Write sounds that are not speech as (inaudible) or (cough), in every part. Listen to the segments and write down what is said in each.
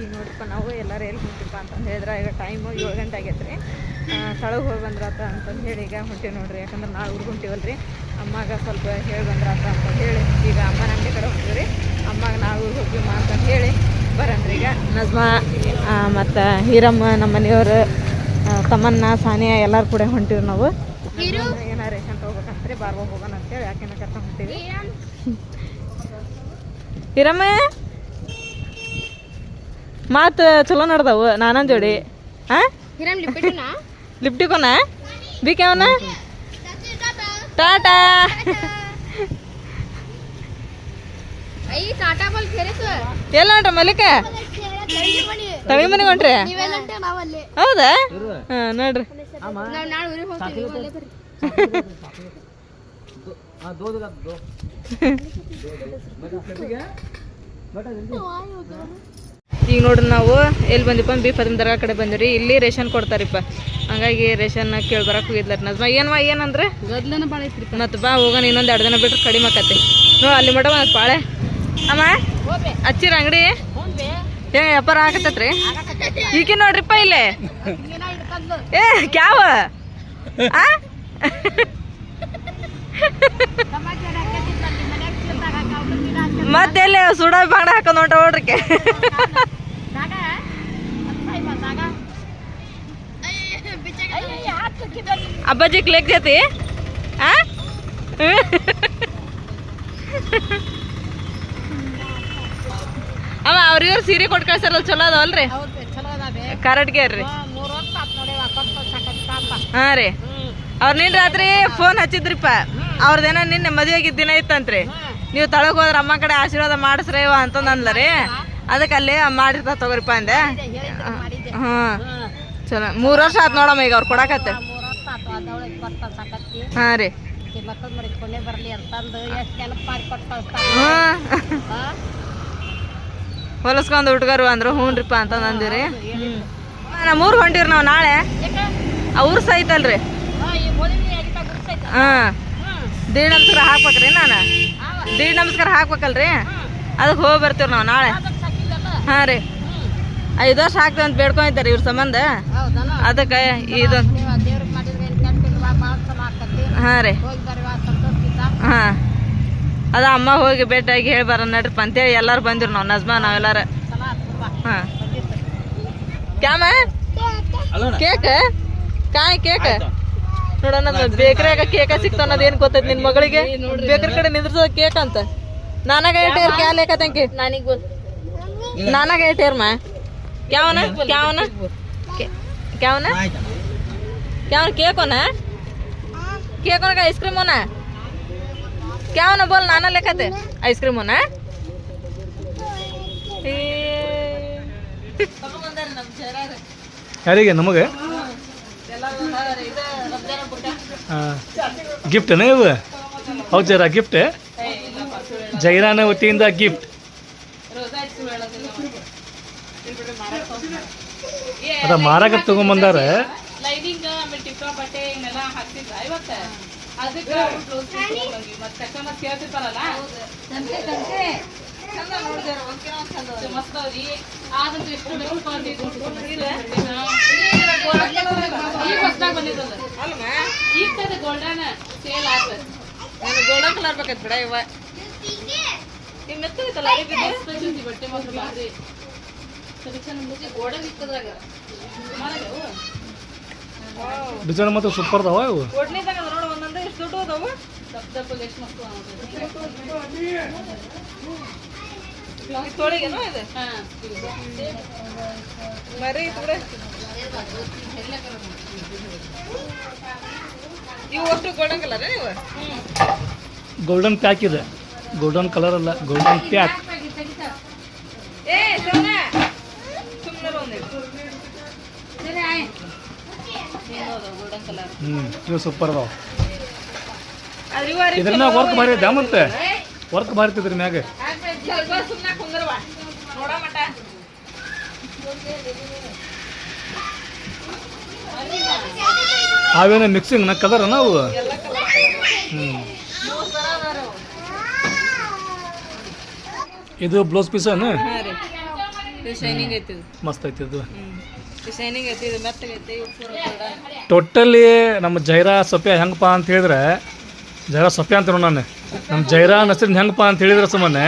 ಈಗ ನೋಡ್ರಿಪ್ಪ ನಾವು ಎಲ್ಲರೂ ಎಲ್ಲಿ ಹೊಂಟಿಪ್ಪ ಅಂತಂದು ಹೇಳಿದ್ರೆ ಈಗ ಟೈಮು ಏಳು ಗಂಟೆ ಆಗೈತೆ ರೀ ತಳಗೆ ಹೋಗಿ ಬಂದ್ರಾತ ಅಂತಂದು ಹೇಳಿ ಈಗ ಹೊಂಟೀವಿ ನೋಡ್ರಿ. ಯಾಕಂದ್ರೆ ನಾಳೆ ಊರಿಗೆ ಹೊಂಟೀವಲ್ಲ ರೀ ಅಮ್ಮಾಗ ಸ್ವಲ್ಪ ಹೇಳಿ ಬಂದ್ರಾತ ಅಂತಂದು ಹೇಳಿ. ಈಗ ಅಮ್ಮನ ಅಂಗಡಿ ಕಡೆ ಹೊಂಟಿವಿ ರೀ ಅಮ್ಮಾಗ ನಾವು ಊರಿಗೆ ಹೋಗಿಮ್ಮ ಅಂತಂದು ಹೇಳಿ ಬರನ್ರಿ ಈಗ. ನಜ್ಮಾ ಮತ್ತು ಹೀರಮ್ಮ ನಮ್ಮ ಮನೆಯವರು ತಮ್ಮನ್ನ ಸಾನಿಯಾ ಎಲ್ಲರೂ ಕೂಡ ಹೊಂಟೀವಿ ನಾವು. ಏನಾರ ರೇಷನ್ ತೊಗೋಬೇಕಂತ್ರಿ ಬಾರ್ಬೋಗ ಹೋಗೋಣ ಅಂತೇಳಿ ಯಾಕೆನ ಕರ್ಕೊಂಡು ಹೊಂಟೀವಿ? ಹೀರಮ್ಮ? ಮಾತು ಚಲೋ ನಡ್ದವು ನಾನೊಂದು ಜೋಡಿ. ಹಾಂ ಲಿಪ್ಟಿಕೋನ ಬಿಕೆ ಅವನ ಟಾಟಾ. ಐ ಟಾಟಾ ಬಾಲ್ ಖೇರಿಸು ಎಲ್ಲ ಹೊಂಟ್ರ ಮಲಿಕ ತಳಿ ಮನೆಗೆ ಹೊಂಟ್ರಿ? ಹೌದಾ? ಹಾಂ ನೋಡ್ರಿ. (laughs) ಈಗ ನೋಡ್ರಿ ನಾವು ಎಲ್ಲಿ ಬಂದಿಪ್ಪ ಬಿ ಫದಮ್ ದರ್ಗಾ ಕಡೆ ಬಂದಿರಿ ಇಲ್ಲಿ ರೇಷನ್ ಕೊಡ್ತಾರಿಪ್ಪ. ಹಂಗಾಗಿ ರೇಷನ್ ಕೇಳಿ ಬರಕ್ಕೆ ಹೋಗಿದ್ಲಾರ ನಜ್ಮಾ ಏನ್ವಾ ಏನಂದ್ರೆ? ಗದ್ಲನ ಭಾಳ ಐತ್ರಿ ಮತ್ತು ಬಾ ಹೋಗೋಣ ಇನ್ನೊಂದು ಎರಡು ದಿನ ಬಿಟ್ರೆ ಕಡಿಮೆ ಆಕತಿ ನೋ ಅಲ್ಲಿ ಮಟ ಪಾಳೆ. ಅಮ್ಮ ಹಚ್ಚಿರ ಅಂಗಡಿ? ಏ ವ್ಯಾಪಾರ ಆಗತ್ತತ್ರಿ ಈಗ ನೋಡ್ರಿಪ್ಪ ಇಲ್ಲೇ? ಏ ಕ್ಯಾವ? ಆ? ಮತ್ತೆಲ್ಲಿ ಸುಡ ಬಾಣ ಹಾಕೊಂಡ್ ನೋಡ್ರಿ ನೋಡ್ರಿಕೆ? ಅಪ್ಪಾಜಿ ಕ್ಲೇಕ್ ಜೊತೆ? ಆ? ಅವ ಅವ್ರಿವ್ರು ಸೀರೆ ಕೊಟ್ಟು ಕಳ್ಸಾರಲ್ಲ ಚಲೋ ಅದಾವಲ್ರಿ ಚಲೋ ಅದಾವೆ ಕರಟ್ಗೆ ರೀ ಕರಡ್ಗೆ ವರ್ಷ ಆತ್ ನೋಡಿ ವಾಪಸ್ ಸಾಕತ್ ಪಾಪ ಹಾ ರೀ. ಅವ್ರ ನಿನ್ ರಾತ್ರಿ ಫೋನ್ ಹಚ್ಚಿದ್ರಿಪ್ಪ. ಅವ್ರದೇನ ನಿನ್ನೆ ಮದುವೆಗೆ ದಿನ ಇತ್ತಂತ್ರಿ. ನೀವು ತಳಗ್ ಹೋದ್ರ ಅಮ್ಮ ಕಡೆ ಆಶೀರ್ವಾದ ಮಾಡಿಸ್ರೇವ ಅಂತಂದ್ರಿ ಅದಕ್ಕೆ ಅಲ್ಲಿ ಮಾಡಿರ್ತಾ ತಗೋರಿಪ್ಪ ಅಂದೆ. ಹ್ಮ್ ಚಲೋ ಮೂರ್ ವರ್ಷ ಆತ್ ನೋಡಮ್ಮ ಈಗ ಅವ್ರು ಕೊಡಕತ್ತೆ. ಮೂರು ಹಾ ರೀ. ಮಕ್ಕಳು ಮರಿಕೊಂಡೇ ಬರಲಿ ಅಂತಂದು ಎಷ್ಟು ನೆನಪು ಮಾಡಿ ಕೊಟ್ಟು ಕಳಿಸ್ತಾರೆ ಹ್ಮ್ ಹೊಲಸ್ಕೊಂಡ್ ಹುಟ್ಗರು ಅಂದ್ರು ಹ್ಞೂನ್ರಿಪ್ಪ ಅಂತ ಅಂದಿರಿ. ನಮ್ಮ ಊರ್ ಹೊಂಟಿವ್ರಿ ನಾವು ನಾಳೆ. ಆ ಸಹಿತಲ್ರಿ ಹಾ ದೀಡ್ ನಮಸ್ಕಾರ ಹಾಕ್ಬೇಕ್ರಿ ನಾನು. ದೀಡ್ ನಮಸ್ಕಾರ ಹಾಕ್ಬೇಕಲ್ರಿ? ಅದಕ್ಕೆ ಹೋಗಿ ಬರ್ತೀವಿ ನಾವು ನಾಳೆ. ಹಾ ರೀ. ಐದು ವರ್ಷ ಹಾಕ್ತೇವೆ ಅಂತ ಬೇಡ್ಕೊಂಡಿದ್ದಾರೆ ಇವ್ರ ಸಂಬಂಧ. ಅದಕ್ಕೆ ಇದು ಹಾ ರೀ. ಹಾ. ಅದ ಅಮ್ಮ ಹೋಗಿ ಭೇಟಿಯಾಗಿ ಹೇಳಿ ಬರೋಣ ನಡ್ರಿಪ್ಪ ಅಂತೇಳಿ ಎಲ್ಲರೂ ಬಂದಿರು ನಾವು ನಜ್ಮಾ ನಾವೆಲ್ಲರೂ. ಕೇಕ ಹಾಂ. ಕ್ಯಾಮ ಕೇಕ್? ಕಾಯ್ ಕೇಕ್? ನೋಡೋಣ ಬೇಕ್ರಿಯಾಗ ಕೇಕ ಸಿಕ್ತ ಅನ್ನೋದು ಏನು ಗೊತ್ತೈತಿ ನಿನ್ ಮಗಳಿಗೆ? ಬೇಕ್ರಿ ಕಡೆ ನಿಂದ್ರಸೋದ ಕೇಕ್ ಅಂತ. ನಾನಾಗ ಇಟ್ಟೇರ್ ಕ್ಯಾ ಲೇಕತಂಕಿ ನನಗೆ ಗೊತ್ತು. ನಾನಾಗ ಯಾವನ? ಮಾ ಕ್ಯಾವನ ಕ್ಯಾವನ ಕ್ಯಾವನ ಕ್ಯಾವನ ಕೇಕ್ होना केक होना का आइसक्रीम होना क्या होना बोल नाना लेखाते आइसक्रीम होना ಯಾರಿಗೆ ನಮಗೆ ಗಿಫ್ಟ್ನ ಇವು ಹೌದು ಜರ ಗಿಫ್ಟ್ ಜೈರಾನ ವತಿಯಿಂದ ಗಿಫ್ಟ್ ಅದ ಮಾರಾಕ ತಗೊಂಬಂದಾರ. ಲೈನಿಂಗ್ ಆಮೇಲೆ ಟಿಪ್ಪಾ ಬಟ್ಟೆ ಇವನ್ನೆಲ್ಲ ಹಾಕ್ತಿದ್ರ ಇವತ್ತ? ಅದಕ್ಕೆ ಬ್ಲೌಸ್ ಮತ್ತೆ ಕಸ್ಟಮರ್ ಕೇಳ್ತಿರ್ತಾರಲ್ಲ? ಚಂದ ನೋಡ್ದಾರ ಒಂದ್ಕಿನ ಒಂದ್ ಚಂದ ಅದಾವ. ಮಸ್ತ್ ಅದಾವ್ರಿ ಆದಂತೂ ಎಷ್ಟು ಬೇಕು ಈಗ ಹೊಸ್ದಾಗ್ ಈಗ ತದ ಗೋಲ್ಡನ್ ಸೇಲ್ ಆತ. ನಾನು ಗೋಲ್ಡನ್ ಕಲರ್ ಬೇಕೈತೆ ಬಿಡ ಇವ. ಮೆತ್ತಗೈತಲ್ಲ ಅರಿವಿ ಬಟ್ಟೆ ಮಾತ್ರ ಬಾರಿ ಗೋಲ್ಡನ್ ಇತ್ತದಾಗ ಡಿಸೈನ್ ಮತ್ತು ಸೂಪರ್ ಅದಾವ ಇವು? ಗೋಲ್ಡನ್ ಪ್ಯಾಕ್ ಇದೆ? ಗೋಲ್ಡನ್ ಕಲರ್ ಅಲ್ಲ ಗೋಲ್ಡನ್ ಪ್ಯಾಕ್ ಏ ಸೋನ ಸುಮ್ಮನೆ ಒಂದಿಟ್ಟು ಗೋಲ್ಡನ್ ಕಲರ್. ಹ್ಞೂ ಇವು ಸೂಪರ್ ಅದಾವ. ಅದ್ರ ಇವ ಇದ್ರ ಮ್ಯಾಗ. ವರ್ಕ್ ಭಾರಿ ಐತೆ ಮತ್ತೆ ವರ್ಕ್ ಭಾರಿ ಇದ್ರ ಮ್ಯಾಗ ಅವೇನ ಮಿಕ್ಸಿಂಗ್ ನಾ ಕಲರ್ ನಾವು ಹ್ಞೂ ಇದು ಬ್ಲೌಸ್ ಪೀಸ್ ಮಸ್ತ್ ಐತಿ ಇದು. ಟೋಟಲಿ ನಮ್ಮ ಜೈರಾ ಸೊಪ್ಪೆ ಹೆಂಗಪ್ಪ ಅಂತ ಹೇಳಿದ್ರೆ ಜೈರಾ ಸೊಪ್ಪೆ ಅಂತ ನಾನು. ನಮ್ಮ ಜೈರಾ ನಸರಿನ ಹೆಂಗಪ್ಪ ಅಂತ ಹೇಳಿದ್ರೆ ಸುಮ್ಮನೆ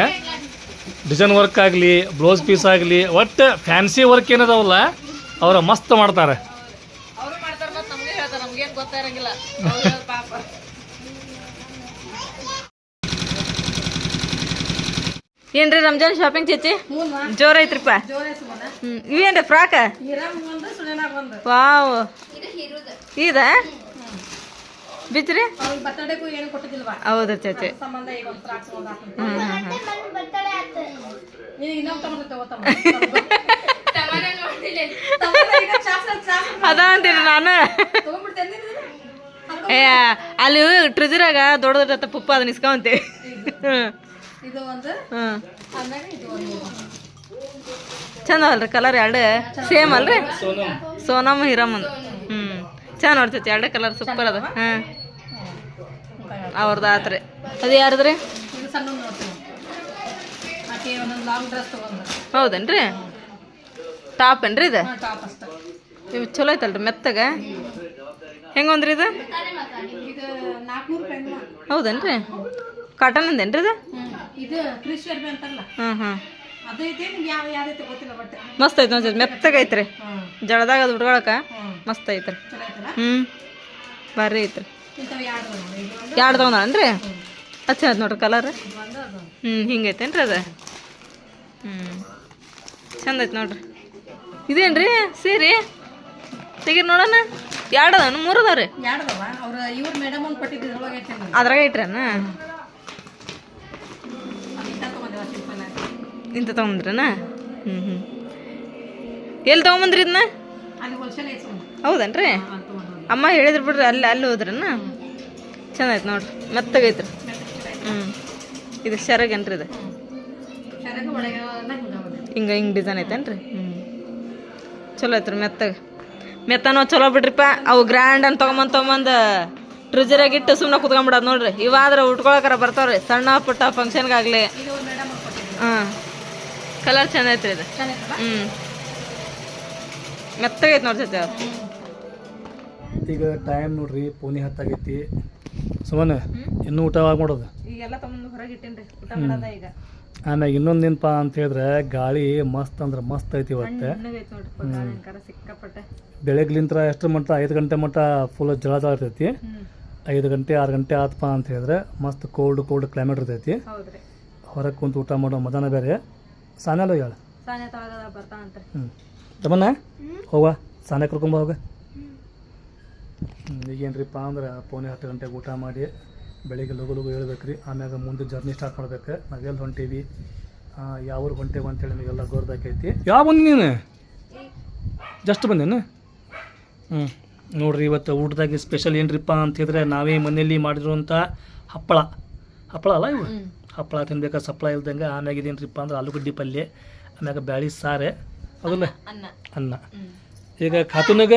ಡಿಸೈನ್ ವರ್ಕ್ ಆಗಲಿ ಬ್ಲೌಸ್ ಪೀಸ್ ಆಗಲಿ ಒಟ್ಟು ಫ್ಯಾನ್ಸಿ ವರ್ಕ್ ಏನದಾವಲ್ಲ ಅವರು ಮಸ್ತ್ ಮಾಡ್ತಾರೆ ಅವರು ಮಾಡ್ತಾರೆ ಮತ್ತೆ ನಮಗೆ ಹೇಳ್ತಾರೆ ನಮ್ಗೇನು ಗೊತ್ತಾಗಿರಂಗಿಲ್ಲ ಪಾಪ ಏನ್ರಿ ರಂಜಾನ್ ಶಾಪಿಂಗ್ ಚೇಚಿ ಜೋರ ಐತ್ರಿಪ್ಪ. ಹ್ಮ್ ಇವೇನ್ರಿ ಫ್ರಾಕ್? ವಾವ್. ಇದ ಬಿಚ್ರಿ ಹೌದ ಏನು ಕೊಟ್ಟಿದ್ದಿಲ್ವಾ? ಹೌದು ಚೇಚಿ ಅದ ಅಂತೀನಿ ನಾನು. ಏ ಅಲ್ಲಿ ಟ್ರಿಜರಾಗ ದೊಡ್ಡದ ಪುಪ್ಪ ಅದನ್ನ ಇಸ್ಕೊಂತೀವಿ. ಹ್ಮ್. ಇದು ಒಂದು ಹ್ಮ್ ಆಮೇಲೆ ಇದು ಒಂದು ಚಂದ ಕಲರ್ ಎರಡು ಸೇಮ್ ಅಲ್ರಿ? ಸೋನಮ್ ಹಿರಮನ್ ಹ್ಮ್. ಚಂದ ನೋಡ್ತೈತಿ ಎರಡು ಕಲರ್ ಸೂಪರ್ ಅದ. ಹಾಂ. ಅವ್ರದ್ದು ಆತ್ರಿ. ಅದು ಯಾರದ್ರಿ? ಹೌದೇನ್ರಿ? ಟಾಪ್ ಏನ್ರಿ ಇದು? ಇವು ಚಲೋ ಐತಲ್ರಿ ಮೆತ್ತಗ. ಹೆಂಗೊಂದ್ರಿ ಇದು? ಹೌದೇನ್ರಿ? ಕಾಟನ್ ಅಂದೇನ್ರಿ ಇದು? ಇದು ಕ್ರಿಶ್ ಅರ್ಬಿ ಅಂತಾರಲ್ಲ? ಹ್ಮ್ ಹ್ಮ್. ಅದು ಐತೆ ನಿಮ್ಗೆ ಯಾವ ಯಾವ್ದೈತೆ ಗೊತ್ತಿಲ್ಲ ಬಟ್ ಮಸ್ತ್ ಐತಿ ನೋಡಿ ಮೆತ್ತಗೆ ಐತ್ರಿ. ಜಳದಾಗ ಅದು ಉಟ್ಕೊಳಕ ಮಸ್ತ್ ಐತ್ರಿ. ಚಲೋ ಐತಲ್ಲ? ಹ್ಮ್. ಭಾರಿ ಐತ್ರಿ. ಇಂಥವು ಎರಡು ಎರಡು ತಗೊಂಡನ್ರಿ ಹಚ್ಚ ಅದ್ ನೋಡ್ರಿ ಕಲರ್ ಹ್ಮ್ ಒಂದು ಅದು. ಹ್ಞೂ ಹಿಂಗೈತೇನ್ರಿ ಅದು? ಹ್ಮ್. ಚಂದ ಐತೆ ನೋಡ್ರಿ. ಇದೇನ್ರಿ ಸೀರಿ? ತೆಗೀರಿ ನೋಡೋಣ. ಎರಡು ಅದಾವ ಮೂರು ಅದಾವ ರೀ? ಎರಡು ಅದಾವ? ಅವ್ರು ಇವ್ರ ಮೇಡಮ್ ಒಂದು ಕೊಟ್ಟಿದ್ದು ಇದ್ರೊಳಗೆ ಐತೆ ನೋಡಿ ಅದ್ರಾಗ ಇಟ್ರನ ಇಂಥ ತೊಗೊಂಬಂದ್ರನ ಹ್ಞೂ ಹ್ಞೂ ಎಲ್ಲಿ ತೊಗೊಂಬಂದ್ರಿ ಇದನ್ನ? ಹೌದನ್ರಿ? ಅಮ್ಮ ಹೇಳಿದ್ರು ಬಿಡ್ರಿ ಅಲ್ಲಿ ಅಲ್ಲಿ ಹೋದ್ರನ? ಚೆನ್ನಾಯ್ತು ನೋಡ್ರಿ ಮೆತ್ತಗೈತ್ರಿ ಹ್ಞೂ ಇದು ಶರಗೇನ್ರಿ ಇದು? ಹಿಂಗೆ ಹಿಂಗೆ ಡಿಸೈನ್ ಐತೇನ್ರಿ? ಹ್ಞೂ ಚಲೋ ಐತ್ರಿ ಮೆತ್ತಗೆ. ಮೆತ್ತನೋ ಚಲೋ ಬಿಡ್ರಿಪ್ಪ. ಅವು ಗ್ರ್ಯಾಂಡ್ ಅಂತ ತೊಗೊಂಬಂದು ತೊಗೊಂಬಂದು ಟ್ರಿಜರಾಗಿ ಇಟ್ಟು ಸುಮ್ಮನೆ ಕುತ್ಕೊಂಡ್ಬಿಡೋದು ನೋಡ್ರಿ. ಇವಾದ್ರೆ ಉಟ್ಕೊಳಕರ ಬರ್ತಾವ್ರಿ. ಸಣ್ಣ ಪುಟ್ಟ ಫಂಕ್ಷನ್ಗಾಗಲಿ ಹಾಂ. ಕಲರ್ ಚೆನ್ನಾಗಿ ಇದು. ಹ್ಞೂ ಮೆತ್ತಗೈತೆ ನೋಡಿ ಸತ್ಯ. ಈಗ ಟೈಮ್ ನೋಡ್ರಿ ಪೋನಿ ಹತ್ತಾಗೈತಿ. ಸುಮ್ಮನೆ ಇನ್ನೂ ಊಟ ಆಗಿ ಮಾಡೋದು? ಈಗೆಲ್ಲ ತೊಗೊಂಡು ಹೊರಗೆ ಇಟ್ಟೇನ್ರಿ. ಊಟ ಮಾಡೋದ ಈಗ. ಆಮ್ಯಾಗ ಇನ್ನೊಂದು ಏನಪ್ಪ ಅಂತ ಹೇಳಿದ್ರೆ ಗಾಳಿ ಮಸ್ತ್ ಅಂದ್ರೆ ಮಸ್ತ್ ಐತಿ ಇವತ್ತೆ. ಬೆಳಗ್ಲಿಂತ್ರ ಎಷ್ಟು ಮಟ್ಟ? ಐದು ಗಂಟೆ ಮಟ್ಟ ಫುಲ್ ಜಳ ಜಳ ಇರ್ತೈತಿ ಐದು ಗಂಟೆ ಆರು ಗಂಟೆ ಆತಪ್ಪ ಅಂತ ಹೇಳಿದ್ರೆ ಮಸ್ತ್ ಕೋಲ್ಡ್ ಕೋಲ್ಡ್ ಕ್ಲೈಮೇಟ್ ಇರ್ತೈತಿ. ಹೌದ್ರಿ. ಹೊರಗೆ ಕುಂತು ಊಟ ಮಾಡೋ ಮಜಾನ ಬೇರೆ. ಸಾನ್ಯಾಲ ಹೇಳ ಸಾನ್ಯ ತಳಗದ ಹ್ಞೂ ತಮ್ಮನ್ನ ಹೋಗ ಸಾನೆ ಕರ್ಕೊಂಬ ಹೋಗ. ಈಗೇನ್ರಿಪ್ಪ ಅಂದ್ರೆ ಪೋನೆ ಹತ್ತು ಗಂಟೆಗೆ ಊಟ ಮಾಡಿ ಬೆಳಿಗ್ಗೆ ಲಗು ಲಗು ಹೇಳ್ಬೇಕ್ರಿ. ಆಮ್ಯಾಗ ಮುಂದೆ ಜರ್ನಿ ಸ್ಟಾರ್ಟ್ ಮಾಡ್ಬೇಕು. ನಾವೆಲ್ಲಿ ಹೊಂಟೀವಿ ಯಾವ ಊರು ಹೊಂಟೇವಿ ಅಂತೇಳಿ ನಿಮಗೆಲ್ಲ ಗೋರ್ಬೇಕೈತಿ ಯಾವ ಬಂದು ನೀನು? ಜಸ್ಟ್ ಬಂದೇನು? ಹ್ಞೂ ನೋಡ್ರಿ ಇವತ್ತು ಊಟದಾಗೆ ಸ್ಪೆಷಲ್ ಏನ್ರಿಪ್ಪ ಅಂತಿದ್ರೆ ಹೇಳಿದ್ರೆ ನಾವೇ ಮನೆಯಲ್ಲಿ ಮಾಡಿರುವಂಥ ಹಪ್ಪಳ. ಹಪ್ಪಳ ಅಲ್ಲ ಇವು? ಹಪ್ಪಳ ತಿನ್ಬೇಕಾದ್ರೆ ಸಪ್ಲೈ ಇಲ್ದಂಗೆ ಆಮ್ಯಾಗ ಇದೇನ್ರಿಪ್ಪ ಅಂದ್ರೆ ಆಲೂಗಡ್ಡಿ ಪಲ್ಯ ಆಮ್ಯಾಗ ಬ್ಯಾಳಿ ಸಾರೆ ಅದನ್ನ ಅನ್ನ. ಈಗ ಖಾತೂನಾಗ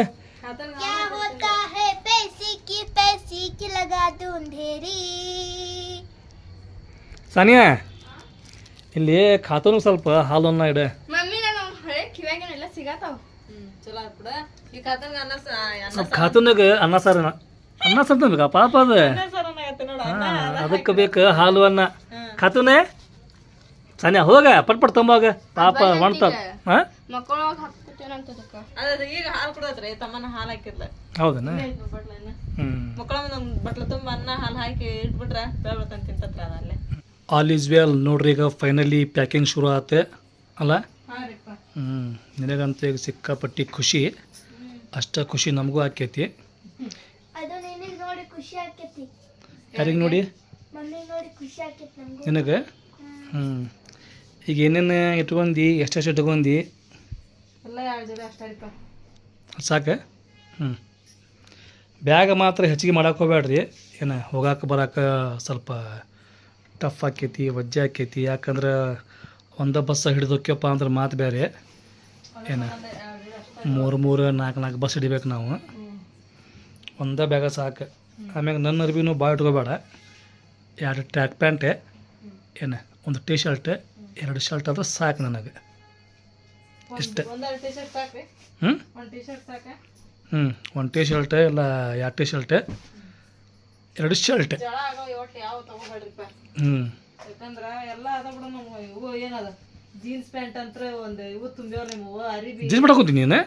ಸಾನಿಯಾ ಇಲ್ಲಿ ಖಾತೂನ ಸ್ವಲ್ಪ ಹಾಲನ್ನ ಇಡ. ಸ್ವಲ್ಪ ಅನ್ನ ಸಾರ. ಅನ್ನ ಸಾರ ತಿನ್ಬೇಕಾ? ಪಾಪ ಅದ. ಅದಕ್ಕೆ ಬೇಕು ಹಾಲು ಅನ್ನ. ಖಾತುನೆ? ಸನ್ಯ ಹೋಗ ಪಟ್ ಪಟ್ ತಂಬೋಗ ಪಾಪ ಮಾಡ್ತಾರ ಹಾಂ ಈಗ? ಹಾಲು ಕುಡತ್ರಿ ತಮ್ಮನ ಹಾಲು ಹಾಕಿರ್ಲ ಹೌದನ? ಬಟ್ಲನ್ನ. ಹ್ಞೂ ಬಟ್ಲ ತುಂಬ ಅನ್ನ ಹಾಲು ಹಾಕಿ ಇಟ್ಬಿಟ್ರೆ ಬೇಳ್ಬತ್ತಂತ ತಿಂತತ್ರ ಅದಲ್ಲೇ ಆಲ್ ಈಸ್ ವೆಲ್ ನೋಡ್ರಿ ಈಗ ಫೈನಲಿ ಪ್ಯಾಕಿಂಗ್ ಶುರು ಆತೆ. ಅಲ್ಲ? ಹ್ಮ್ ನಿನಗಂತ ಹ್ಞೂ ನಿನಗಂತೂ ಈಗ ಸಿಕ್ಕಾಪಟ್ಟಿ ಖುಷಿ. ಅಷ್ಟ ಖುಷಿ ನಮಗೂ ಆಕೈತಿ. ಅದು ನಿನಗೆ ನೋಡಿ ಖುಷಿ ಆಕೈತಿ. ಯಾರಿಗೆ ನೋಡಿ? ಮಮ್ಮಿಗೆ ಖುಷಿ ಆಕೈತಿ ನಮಗೂ. ನಿನಗೆ? ಹ್ಞೂ ಈಗ ಏನೇನು ಇಟ್ಕೊಂಡಿ ಎಷ್ಟೆಷ್ಟು ಇಟ್ಕೊಂಡಿ? ಸಾಕ ಎರಡು ಅಷ್ಟ ಆಯ್ತು ಸಾಕು? ಹ್ಞೂ ಬ್ಯಾಗ್ ಮಾತ್ರ ಹೆಚ್ಚಿಗೆ ಮಾಡಕ್ಕೆ ಹೋಗ್ಬೇಡ್ರಿ. ಏನು ಹೋಗಾಕ ಬರಾಕ ಸ್ವಲ್ಪ ಟಫ್ ಆಕೈತಿ ವಜ್ಜೆ ಆಕೈತಿ. ಯಾಕಂದ್ರೆ ಒಂದ ಬಸ್ ಹಿಡಿದೋಕ್ಯಪ್ಪ ಅಂದ್ರೆ ಮಾತು ಬೇರೆ ಏನು ಮೂರು ಮೂರು ನಾಲ್ಕು ನಾಲ್ಕು ಬಸ್ ಹಿಡಿಬೇಕು ನಾವು. ಒಂದೇ ಬ್ಯಾಗ ಸಾಕು. ಆಮ್ಯಾಗ ನನ್ನ ಅರ್ಬಿನೂ ಭಾಳ ಇಟ್ಕೋಬೇಡ. ಎರಡು ಟ್ರ್ಯಾಕ್ ಪ್ಯಾಂಟೆ ಏನು ಒಂದು ಟೀ ಶರ್ಟ್ ಎರಡು ಶರ್ಟ್ ಆದ್ರೆ ಸಾಕು ನನಗೆ. ಒಂದು ಒಂದೆರಡು ಟಿ ಶರ್ಟ್ ಸಾಕ್ರಿ ಹ್ಞೂ ಒಂದು ಟಿ ಶರ್ಟ್ ಸಾಕ? ಹ್ಞೂ ಒಂದು ಟೀ ಶರ್ಟ್ ಇಲ್ಲ ಎರಡು ಟೀ ಶರ್ಟ್. ಎರಡು ಶರ್ಟ್ ಹ್ಞೂ ಜೀನ್ಸ್ ಪ್ಯಾಂಟ್ ಅಂತ ಒಂದು ಇವು ತುಂಬ್ಯಾವ ಅರಿಬಿ. ಜೀನ್ಸ್ ನೀನು?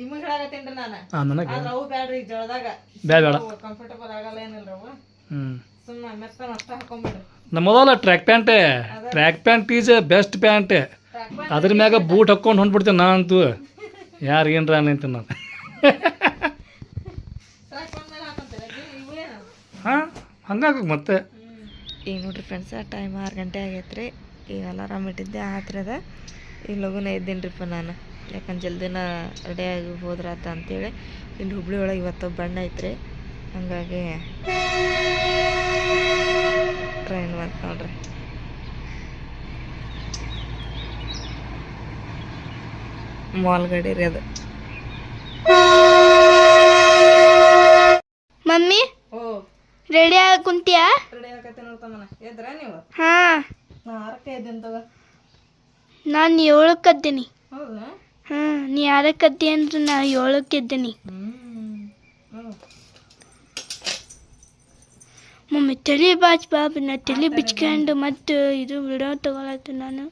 ನಿಮಗೆ ನಾನು. ಹಾಂ ನನಗೆ? ಅವು ಬ್ಯಾಡ್ರಿ ಜಳದಾಗ. ಬೇಡ ಬೇಡ ಕಂಫರ್ಟಬಲ್ ಆಗಲ್ಲ ಏನಿಲ್ಲ ಅವು ಹ್ಞೂ ಸುಮ್ಮನೆ ಮೊದಲ track pant. Track pant is best pant. ಅದ್ರ ಮ್ಯಾಗ ಬೂಟ್ ಹಾಕ್ಕೊಂಡು ಹೊಂದ್ಬಿಡ್ತೇನೆ ನಾ ಅಂತೂ ಯಾರು ಏನ್ರ ನಿಂತ ನಾನು. ಹಾಂ ಹಂಗಾಗ ಮತ್ತೆ. ಈಗ ನೋಡ್ರಿ ಫ್ರೆಂಡ್ಸ್ ಟೈಮ್ ಆರು ಗಂಟೆ ಆಗೈತೆ ರೀ ಈಗ ಅಲಾರಾಮ್ ಇಟ್ಟಿದ್ದೆ ಆತ್ರದ ಈಗ ಲಗುನ ಇದ್ದೀನಿರಿಪ್ಪ ನಾನು. ಯಾಕಂದ್ರೆ ಜಲ್ದಿನ ರೆಡಿಯಾಗಿ ಹೋದ್ರಾತ ಅಂತೇಳಿ. ಇಲ್ಲಿ ಹುಬ್ಳಿ ಒಳಗೆ ಇವತ್ತು ಬಣ್ಣ ಐತ್ರಿ. ಹಂಗಾಗಿ ಟ್ರೈನ್ ಬಂತು ನೋಡ್ರಿ. ಮಾಲ್ ಗಾಡಿ ರೀ ಅದು. ಮಮ್ಮಿ? ಓ. ರೆಡಿ ಆಗ ಕುಂತಿಯಾ? ರೆಡಿ ಆಗತ್ತೆ ನೋಡ್ತಮ್ಮನ ಎದ್ರ ನೀವು? ಹಾ. ನಾ ಆರಕ್ಕೆ ಇದ್ದೀನಿ ತಗೋ. ನಾನು ಏಳಕ್ಕದ್ದೀನಿ. ಹೌದಾ? ಹಾ ನೀ ಯಾರಕ್ಕದ್ದಿ ಅಂದ್ರೆ ನಾ ಏಳಕ್ಕಿದ್ದೀನಿ ಮಮ್ಮಿ ತಲೆ ಬಾಚ್ ಬಾಬು ನಾ ತಲೆ ಬಿಚ್ಕೊಂಡು ಮತ್ತು ಇದು ವಿಡಿಯೋ ತಗೊಳತ್ತು ನಾನು.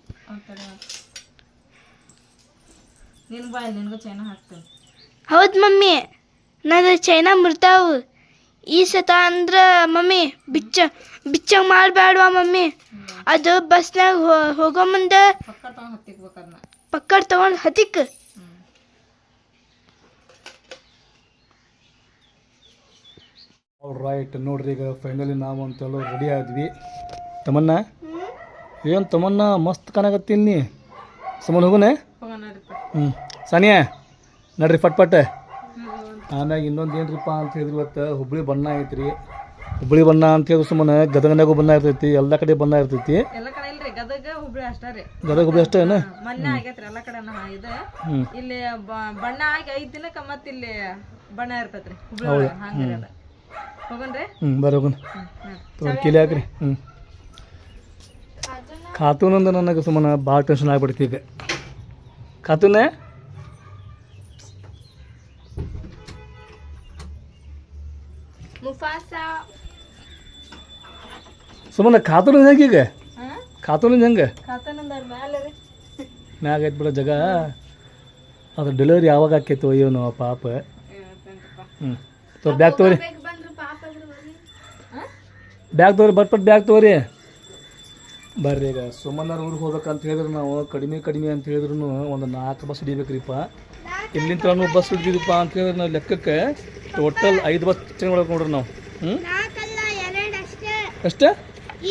ಹೌದು ಮಮ್ಮಿ ನಾನು ಚೈನಾ ಮುರ್ತಾವು. ಈ ಸತ ಅಂದ್ರೆ ಮಮ್ಮಿ ಬಿಚ್ಚ ಬಿಚ್ಚ ಮಾಡಬೇಡ್ವಾ ಮಮ್ಮಿ. ಅದು ಬಸ್ನಾಗ ಹೋಗೋ ಮುಂದೆ ಪಕ್ಕ ತಗೊಂಡು ಹತ್ತಿಕ್ಬೇಕು ಹತಿಕ್ ರೈಟ್ ನೋಡ್ರಿ ಈಗ ಫೈನಲಿ ನಾವು ಅಂತೆಲ್ಲ ರೆಡಿ ಆದ್ವಿ. ತಮನ್ನ ಏನು ತಮನ್ನ ಮಸ್ತ್ ಕಾಣಕತ್ತೀನಿ ನೀ ಸುಮ್ಮನೆ ಹೋಗುನೆ? ಹ್ಞೂ ಸಾನಿಯಾ ನಡ್ರಿ ಫಟ್ ಪಟ್. ಆಮ್ಯಾಗ ಇನ್ನೊಂದು ಏನ್ರಿಪ್ಪ ಅಂತ ಹೇಳಿದ್ರಿ ಇವತ್ತು ಹುಬ್ಳಿ ಬಣ್ಣ ಐತ್ರಿ. ಹುಬ್ಳಿ ಬಣ್ಣ ಅಂತ ಹೇಳಿ ಸುಮ್ಮನೆ ಗದಗನಾಗೂ ಬಣ್ಣ ಇರ್ತೈತಿ ಎಲ್ಲ ಕಡೆ ಬಣ್ಣ ಇರ್ತೈತಿ. ಗದಗ ಹುಬ್ಳಿ ಅಷ್ಟೇ ರೀ. ಗದಗ ಹುಬ್ಳಿ ಅಷ್ಟೇ ಏನು? ಮೊನ್ನೆ ಆಗೈತ್ರಿ ಎಲ್ಲ ಕಡೆ ಇದೆ. ಇಲ್ಲಿ ಬಣ್ಣ ಆಗಿ ಐದ್ ದಿನಕ್ಕ ಮತ್ತ ಇಲ್ಲಿ ಬಣ್ಣ ಇರ್ತೈತ್ರಿ. ಹುಬ್ಳಿ ಹ್ಞೂ ಹೋಗುನ್. ಹ್ಮ್ ಕಿಲಿ ಹಾಕ್ರಿ. ಹ್ಞೂ ಖಾತೂನಂದು ನನಗೆ ಸುಮ್ಮನೆ ಭಾಳ ಟೆನ್ಷನ್ ಆಗ್ಬಿಡ್ತಿ ಈಗ. ಖಾತೂನೇ? ಮುಫಾಸಾ? ಸುಮ್ಮನೆ ಖಾತೂನ ಹೆಂಗೆ ಈಗ? ಹಾ? ಖಾತೂನ ಹೆಂಗೆ? ಮ್ಯಾಗ ಐತ್ ಬಿಡ ಜಗ. ಅದು ಡೆಲಿವರಿ ಯಾವಾಗ ಆಕೈತೋ ಏನೋ ಪಾಪ. ಹ್ಞೂ ತೋ ಬ್ಯಾಗ್ ತಗೋರಿ. ಬ್ಯಾಗ್ ತೋರಿ ಬಟ್ಪಟ್ ಬಟ್ ಬ್ಯಾಗ್ ತಗೋರಿ. ಬರ್ರಿ ಈಗ ಸುಮ್ಮನಾರ ಊರಿಗೆ ಹೋಗ್ಬೇಕಂತ ಹೇಳಿದ್ರೆ ನಾವು ಕಡಿಮೆ ಕಡಿಮೆ ಅಂತ ಹೇಳಿದ್ರು ಒಂದು ನಾಲ್ಕು ಬಸ್ ಹಿಡಿಬೇಕ್ರಿಪ್ಪ. ಇಲ್ಲಿಂದ ಬಸ್ ಹಿಡಿದಿದ್ದಪ್ಪ ಅಂತ ಹೇಳಿದ್ರೆ ನಾವು ಲೆಕ್ಕಕ್ಕೆ ಟೋಟಲ್ ಐದು ಬಸ್ ಚೆನ್ನಾಗಿ ಒಳಗೆ ನೋಡ್ರಿ ನಾವು. ಹ್ಞೂ ಅಷ್ಟೇ. ಅಷ್ಟೇ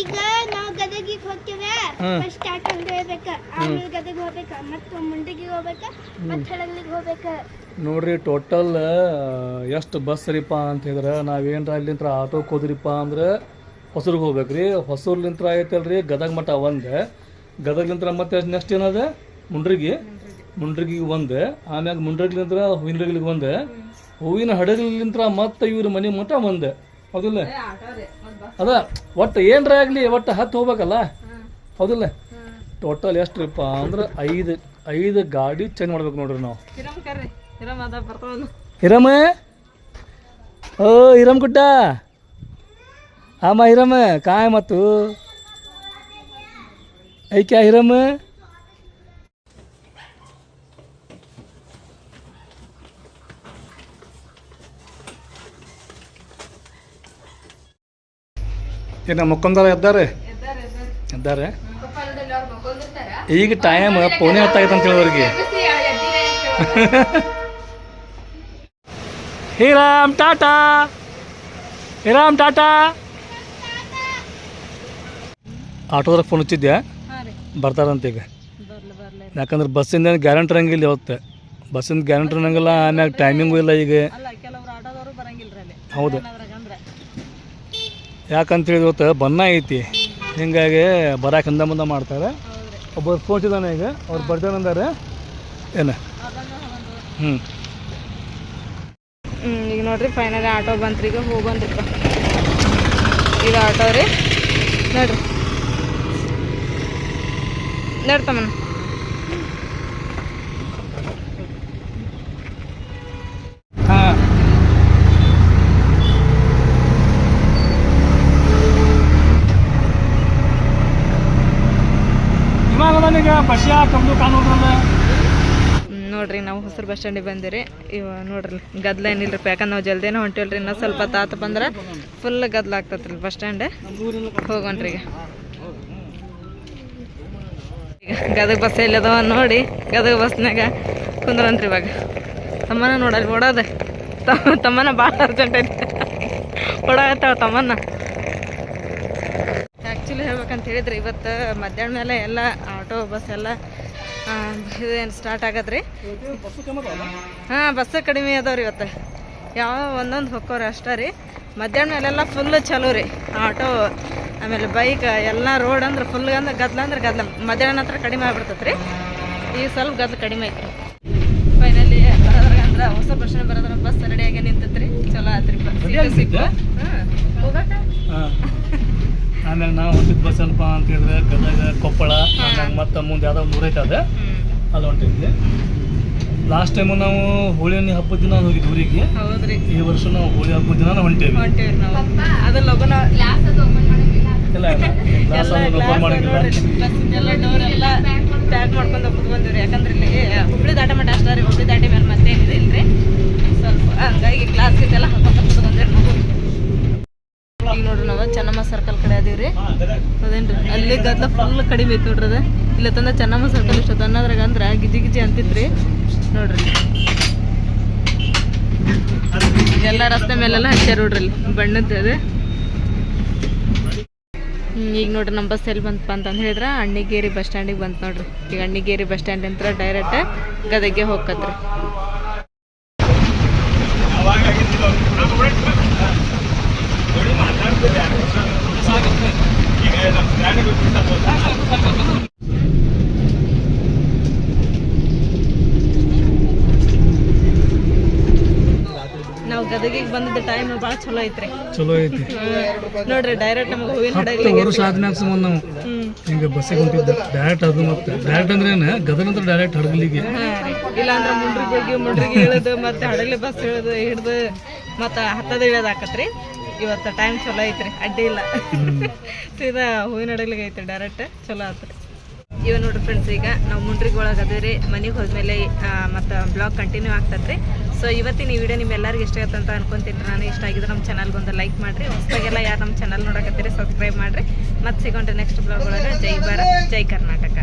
ಈಗ ನಾವು ಗದಗಿಗೆ ಹೋಗ್ತೀವಿ. ಫಸ್ಟ್ ಸ್ಟಾರ್ಟ್ ಹೋಗ್ಬೇಕು ಆಮೇಲೆ ಗದಗ ಹೋಗ್ಬೇಕು. ಮತ್ತೆ ಮುಂಡಿಗೆ ಹೋಗ್ಬೇಕು. ಮತ್ತೆ ಹಳಗ್ಲಿಗೆ ಹೋಗ್ಬೇಕು. ನೋಡ್ರಿ ಟೋಟಲ್ ಎಷ್ಟು ಬಸ್ ಸರಿಪ್ಪ ಅಂತ ಹೇಳಿದ್ರೆ ನಾವೇನ್ರ ಅಲ್ಲಿಂತ ಆಟೋಕ್ಕೆ ಹೋದ್ರಿಪ್ಪ ಅಂದ್ರೆ ಹೊಸೂರಿಗೆ ಹೋಗ್ಬೇಕ್ರಿ. ಹೊಸೂರ್ಲಿಂತ್ರ ಐತಲ್ರಿ ಗದಗ ಮಠ ಒಂದು. ಗದಗ್ಲಿಂತ್ರ ಮತ್ತೆ ನೆಕ್ಸ್ಟ್ ಏನದ? ಮುಂಡ್ರಿಗಿ. ಮುಂಡ್ರಿಗಿಗೆ ಒಂದು. ಆಮ್ಯಾಗ ಮುಂಡ್ರಿಗ್ಲಿಂತ್ರ ಹೂವಿನ ಹಡಗ್ಲಿಗೆ ಒಂದು. ಹೂವಿನ ಹಡಗ್ಲಿಂತ್ರ ಮತ್ತೆ ಇವ್ರ ಮನೆ ಮಠ ಒಂದು. ಹೌದಿಲ್ಲ? ರೀ ಅದ ಒಟ್ಟು ಏನರ ಆಗಲಿ ಒಟ್ಟು ಹತ್ತು ಹೋಗ್ಬೇಕಲ್ಲ? ಹೌದಿಲ್ಲ? ಟೋಟಲ್ ಎಷ್ಟು ರೀಪ್ಪ ಅಂದ್ರೆ ಐದು ಐದು ಗಾಡಿ ಚೇಂಜ್ ಮಾಡ್ಬೇಕು ನೋಡ್ರಿ ನಾವು. ಹಿರಮ್ಮ ಓ ಹಿರಮ್ ಗುಡ್ಡ ಆಮ ಹಿರಮ್ಮ ಕಾಯ ಮತ್ತು ಐಕ್ಯ ಕ್ಯಾ ಹಿರಮ್ಮ ಏನ ಮಕ್ಕೊಂದಾರ ಎದ್ದಾರೆ? ಇದ್ದಾರೆ ಈಗ ಟೈಮ್ ಪೋನೆ ಹೊತ್ತಾಗೈತೆ ಅಂತ ಹೇಳೋರಿಗೆ. ಹಿರಾಮ್ (laughs) ಟಾಟಾ! ಹೀರಾಮ್ ಟಾಟಾ! ಆಟೋದಾಗ ಫೋನ್ ಹಚ್ಚಿದ್ದೆ ಬರ್ತಾರಂತ ಈಗ ಬರ್ಲಿ ಬರ್ಲಿ ಯಾಕಂದ್ರೆ ಬಸ್ಸಿಂದ ಗ್ಯಾರಂಟಿ ಇರಂಗಿಲ್ಲ ಇವತ್ತು. ಬಸ್ಸಿಂದ ಗ್ಯಾರಂಟಿ ಇರಂಗಿಲ್ಲ ಆಮ್ಯಾಗ ಟೈಮಿಂಗು ಇಲ್ಲ ಈಗ. ಅಲ್ಲ ಕೆಲವ್ರು ಆಟೋದವರು ಬರಂಗಿಲ್ರಿ ಅಲ್ಲಿ. ಹೌದು. ಯಾಕಂತೇಳಿ ಯಾಕಂತ ಹೇಳಿ ಇವತ್ತು ಬನ್ನ ಐತಿ. ಹಿಂಗಾಗಿ ಬರಕ್ಕೆ ಹಿಂದ ಮುಂದೆ ಮಾಡ್ತಾರೆ. ಒಬ್ಬರು ಒಬ್ಬ ಫೋನ್ ಹಚ್ಚಿದಾನೆ ಈಗ. ಅವ್ರು ಬರ್ತಾನಂದಾರೆ ಏನು? ಹ್ಞೂ ಹ್ಞೂ ಈಗ ನೋಡ್ರಿ ಫೈನಲಿ ಆಟೋ ಬಂತ್ರಿ ಈಗ ಹೋಗಂದ್ರಿಪ್ಪ ಇದು ಆಟೋ ರೀ. ನೋಡ್ರಿ. ನೋಡ್ತಮ್ಮನ ನೋಡ್ರಿ ನಾವು ಹೊಸರು ಬಸ್ ಸ್ಟ್ಯಾಂಡಿಗೆ ಬಂದಿರಿ ಇವ ನೋಡ್ರಿ ಗದ್ಲ ಏನಿಲ್ರಿ ಯಾಕಂದ್ರೆ ನಾವು ಜಲ್ದೇನೆ ಹೊಂಟಿಲ್ರಿ ಇನ್ನೊಂದು ಸ್ವಲ್ಪ ತಾತ ಬಂದ್ರೆ ಫುಲ್ ಗದ್ಲ ಆಗ್ತತ್ರಿ ಬಸ್ ಸ್ಟ್ಯಾಂಡ್ ಹೋಗೋಣ್ರಿ ಈಗ ಗದಗ ಬಸ್ ಎಲ್ಲದವ ನೋಡಿ, ಗದಗ ಬಸ್ನಾಗ ಕುಂದ್ರಂತ್ರಿ ಇವಾಗ. ತಮ್ಮನ ನೋಡಲ್ಲಿ ಓಡೋದೆ. ತಮ್ಮ ತಮ್ಮನ ಭಾಳ ಅರ್ಜೆಂಟ್ ಐತೆ. ಓಡಾಗತ್ತಾವ ತಮ್ಮನ ಆ್ಯಕ್ಚುಲಿ ಹೇಳ್ಬೇಕಂತ ಹೇಳಿದ್ರೆ ಇವತ್ತು ಮಧ್ಯಾಹ್ನ ಮೇಲೆ ಎಲ್ಲ ಆಟೋ, ಬಸ್ ಎಲ್ಲ ಇದೇನು ಸ್ಟಾರ್ಟ್ ಆಗದ್ರಿ? ಹಾಂ, ಬಸ್ ಕಡಿಮೆ ಅದಾವ್ರಿ ಇವತ್ತು. ಯಾವ ಒಂದೊಂದು ಹೊಕ್ಕೋರಿ ಅಷ್ಟೇ ರೀ. ಮಧ್ಯಾಹ್ನ ಮೇಲೆಲ್ಲ ಫುಲ್ ಚಲೋ ರೀ. ಆಟೋ ಆಮೇಲೆ ಬೈಕ್ ಎಲ್ಲ ರೋಡ್ ಅಂದ್ರೆ ಫುಲ್ ಅಂದ್ರೆ ಗದ್ಲ ಅಂದ್ರೆ ಗದ್ಲ ಮಧ್ಯಾಹ್ನ ಹತ್ರ ಕಡಿಮೆ ಆಗ್ಬಿಡ್ತೈತೆ ರೀ ಈಗ ಸ್ವಲ್ಪ ಗದ್ಲ ಕಡಿಮೆ ಐತ್ರಿ. ಫೈನಲಿ ಬರೋದ್ರಾಗ ಅಂದ್ರೆ ಹೊಸ ಬಸ್ ಸ್ಟ್ಯಾಂಡ್ ಬರೋದ್ರ ಬಸ್ ರೆಡಿಯಾಗಿ ನಿಂತೈತ್ರಿ. ಚಲೋ ಆತ್ರಿ ಹೋಗಕ್ಕ ನಾವು ಹೊಂಟಿದ್ ಬಸ್ ಏನಪ್ಪ ಅಂತ ಹೇಳಿದ್ರೆ ಗದಗ ಕೊಪ್ಪಳ ಮತ್ತ ಮತ್ತೆ ಮುಂದೆ ಯಾವ್ದೋ ಒಂದು ಊರೈತೆ ಅದ. ಅಲ್ಲಿ ಹೊಂಟಿದ್ವಿ. ಲಾಸ್ಟ್ ಟೈಮು ನಾವು ಹೋಳಿ ಹಬ್ಬದ ದಿನ ಹೋಗಿದ್ವಿ ಊರಿಗೆ. ಹೌದ್ರಿ. ಈ ವರ್ಷ ನಾವು ಹೋಳಿ ಹಬ್ಬದ ದಿನ ಹೊಂಟೇವಿ. ಹೊಂಟೇವಿ ಅದ ಲಗುನ ಎಲ್ಲ ಡೋರ್ ಎಲ್ಲ ಪ್ಯಾಕ್ ಮಾಡ್ಕೊಂಡು ಹೋಗ್ಬಿಟ್ಟು ಬಂದಿವ್ರಿ. ಯಾಕಂದ್ರೆ ಇಲ್ಲಿ ಹುಬ್ಳಿ ದಾಟ ಮಟ್ಟ ಅಷ್ಟೇ ರೀ. ಹುಬ್ಳಿ ದಾಟಿ ಮೇಲೆ ಮತ್ತೆ ಏನಿದೆ ಇಲ್ರಿ? ಸ್ವಲ್ಪ ಹಂಗಾಗಿ ಕ್ಲಾಸ್ ಇದೆಲ್ಲ ಹಾಕೊಂಡು ಬಂದಿರಿ ನಾವು. ಈಗ ನೋಡ್ರಿ ನಾವು ಚೆನ್ನಮ್ಮ ಸರ್ಕಲ್ ಕಡೆ ಅದೀವ್ರಿ. ಅದೇನ್ರಿ ಅಲ್ಲಿ ಗದ್ಲ ಫುಲ್ ಕಡಿಮೆ ಐತಿ ನೋಡ್ರಿ ಅದ. ಇಲ್ಲ ತಂದ ಚೆನ್ನಮ್ಮ ಸರ್ಕಲ್ ಇಷ್ಟ. ಅನ್ನೋದ್ರಾಗ ಅಂದ್ರ ಗಿಜಿ ಗಿಜಿ ಅಂತಿತ್ರಿ. ನೋಡ್ರಿ ಎಲ್ಲ ರಸ್ತೆ ಮೇಲೆಲ್ಲ ಹಚ್ಚಾರ ನೋಡ್ರಿ ಇಲ್ಲಿ. ಬಣ್ಣದ್ದು ಅದು. ಈಗ ನೋಡ್ರಿ ನಮ್ಮ ಬಸ್ ಎಲ್ಲಿ ಬಂತಪ್ಪ ಅಂತಂದು ಹೇಳಿದ್ರೆ ಅಣ್ಣಿಗೇರಿ ಬಸ್ ಸ್ಟ್ಯಾಂಡಿಗೆ ಬಂತು ನೋಡ್ರಿ. ಈಗ ಅಣ್ಣಿಗೇರಿ ಬಸ್ ಸ್ಟ್ಯಾಂಡ್ ಅಂತ ಡೈರೆಕ್ಟ್ ಗದಗ್ಗೆ ಹೋಗತ್ರಿ ನಾವು ಗದಗಿಗೆ ಬಂದಿದ್ದ ಟೈಮ್ ಭಾಳ ಚಲೋ ಐತ್ರಿ. ಚಲೋ ಐತಿ. ನೋಡ್ರಿ ಡೈರೆಕ್ಟ್ ನಮಗೆ ಹೂವಿನ ಹತ್ತು ಹಡಗಲಿಗೆ ವರ್ಷ ಆದ್ಮ್ಯಾಗ ನಾವು ಹಿಂಗೆ ಬಸ್ಸಿಗೆ ಹೊಂಟಿದ್ದ. ಡೈರೆಕ್ಟ್ ಅದು ಮತ್ತೆ. ಡೈರೆಕ್ಟ್ ಅಂದ್ರೆ ಏನು? ಗದಗ ಅಂತ ಡೈರೆಕ್ಟ್ ಹಡಗಲಿಗೆ. ಇಲ್ಲ ಅಂದ್ರೆ ಮುಂಡ್ರಿಗೆ ಹೋಗಿ ಮುಂಡ್ರಿಗೆ ಇಳಿದು ಮತ್ತೆ ಹಡಗಲಿ ಬಸ್ ಇಳಿದು ಹಿಡ್ದು ಮತ್ತೆ ಹತ್ತದ ಇಳಿದು ಆಕತ್ರಿ. ಇವತ್ತು ಟೈಮ್ ಚಲೋ ಐತ್ರಿ. ಅಡ್ಡಿ ಇಲ್ಲ. ಸೀದಾ ಹೂವಿನ ಹಡಗಲಿಗೆ ಐತ್ರಿ ಡೈರೆಕ್ಟ್ ಚಲೋ ಆತ್ರಿ. ಇವ ನೋಡ್ರಿ ಫ್ರೆಂಡ್ಸ್ ಈಗ ನಾವು ಮುಂಡ್ರಿಗೆ ಒಳಗೆ ಅದೇರಿ ಮನೆಗೆ ಹೋದ್ಮೇಲೆ ಮತ್ತು ಬ್ಲಾಗ್ ಕಂಟಿನ್ಯೂ ಆಗ್ತದ್ರಿ ಸೊ ಇವತ್ತಿನ ಈ ವಿಡಿಯೋ ನಿಮ್ಮೆಲ್ಲರಿಗೂ ಇಷ್ಟ ಆಗುತ್ತೆ ಅಂತ ಅನ್ಕೊಂತೀನಿ ನಾನು ಇಷ್ಟ ಆಗಿದ್ರೆ ನಮ್ಮ ಚಾನಲ್ಗೆ ಒಂದು ಲೈಕ್ ಮಾಡಿರಿ. ಹೊಸದಾಗೆಲ್ಲ ಯಾರು ನಮ್ಮ ಚಾನಲ್ ನೋಡಕತ್ತೀರಿ ಸಬ್ಸ್ಕ್ರೈಬ್ ಮಾಡಿರಿ. ಮತ್ತೆ ಸಿಗೊಂಡ್ರೆ ನೆಕ್ಸ್ಟ್ ಬ್ಲಾಗ್ ಒಳಗೆ. ಜೈ ಭಾರತ್, ಜೈ ಕರ್ನಾಟಕ.